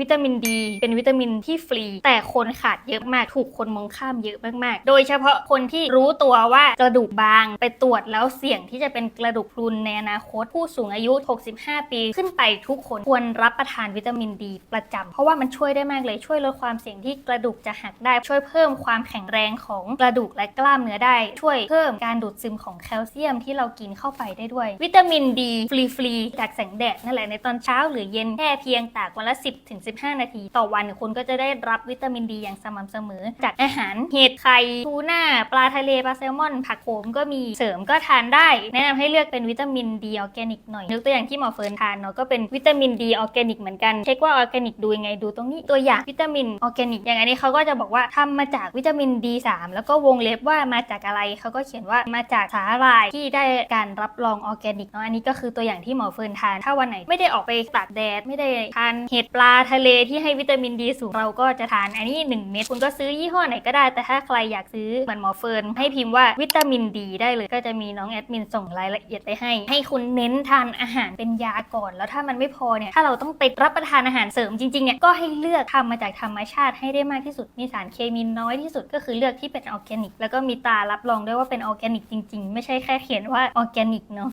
วิตามินดี เป็นวิตามินที่ฟรี แต่คนขาดเยอะมาก ถูกคนมองข้ามเยอะมากๆ โดยเฉพาะคนที่รู้ตัวว่ากระดูกบางไปตรวจแล้วเสี่ยงที่จะเป็นกระดูกพรุนในอนาคตผู้สูงอายุ 65 ปี ขึ้นไปทุกคนควรรับประทานวิตามินดี ประจำเพราะว่ามันช่วยได้มากเลยช่วยลดความเสี่ยงที่กระดูกจะหักได้ช่วยเพิ่มความแข็งแรงของกระดูกและกล้ามเนื้อได้ ช่วยเพิ่มการดูดซึมของแคลเซียมที่เรากินเข้าไปได้ด้วย วิตามินดีฟรีๆจากแสงแดดนั่นแหละในตอนเช้าหรือเย็นแค่เพียงตากวันละ 10ถึง15 นาที ต่อวันคุณก็จะได้รับวิตามินดีอย่างสม่ำเสมอ จากอาหารเห็ดไข่ทูน่าปลาทะเลปลาแซลมอน ผักโขมก็มีเสริมก็ทานได้ แนะนำให้เลือกเป็นวิตามินดีออร์แกนิกหน่อยยกตัวอย่างที่หมอเฟิร์นทานเนาะก็เป็นวิตามินดีออร์แกนิกเหมือนกันเช็คว่าออร์แกนิกดูยังไงดูตรงนี้ตัวอย่างวิตามินออร์แกนิกอย่างอันนี้เขาก็จะบอกว่าทำมาจากวิตามิน D3 แล้วก็วงเล็บว่ามาจากอะไรเขาก็เขียนว่ามาจากสาหร่ายที่ได้การรับรองออร์แกนิกเนาะอันนี้ก็คือตัวอย่างที่หมอเฟิร์นทาน ถ้าวันไหนไม่ได้ออกไปตากแดดไม่ได้ทานเห็ดปลาทะเลที่ให้วิตามินดีสูงเราก็จะทานอันนี้ 1 เม็ดคุณก็ซื้อยี่ห้อไหนก็ได้ แต่ถ้าใครอยากซื้อเหมือนหมอเฟิร์นให้พิมพ์ว่าวิตามินดีได้เลย ก็จะมีน้องแอดมินส่งรายละเอียดไปให้ ให้คุณเน้นทานอาหารเป็นยาก่อน แล้วถ้ามันไม่พอเนี่ยถ้าเราต้องไปรับประทานอาหารเสริมจริงๆเนี่ยก็ให้เลือกทำมาจากธรรมชาติให้ได้มากที่สุดมีสารเคมีน้อยที่สุดก็คือเลือกที่เป็นออร์แกนิกแล้วก็มีตรารับรองด้วยว่าเป็นออร์แกนิกจริงๆ ไม่ใช่แค่เขียนว่าออร์แกนิกเนาะ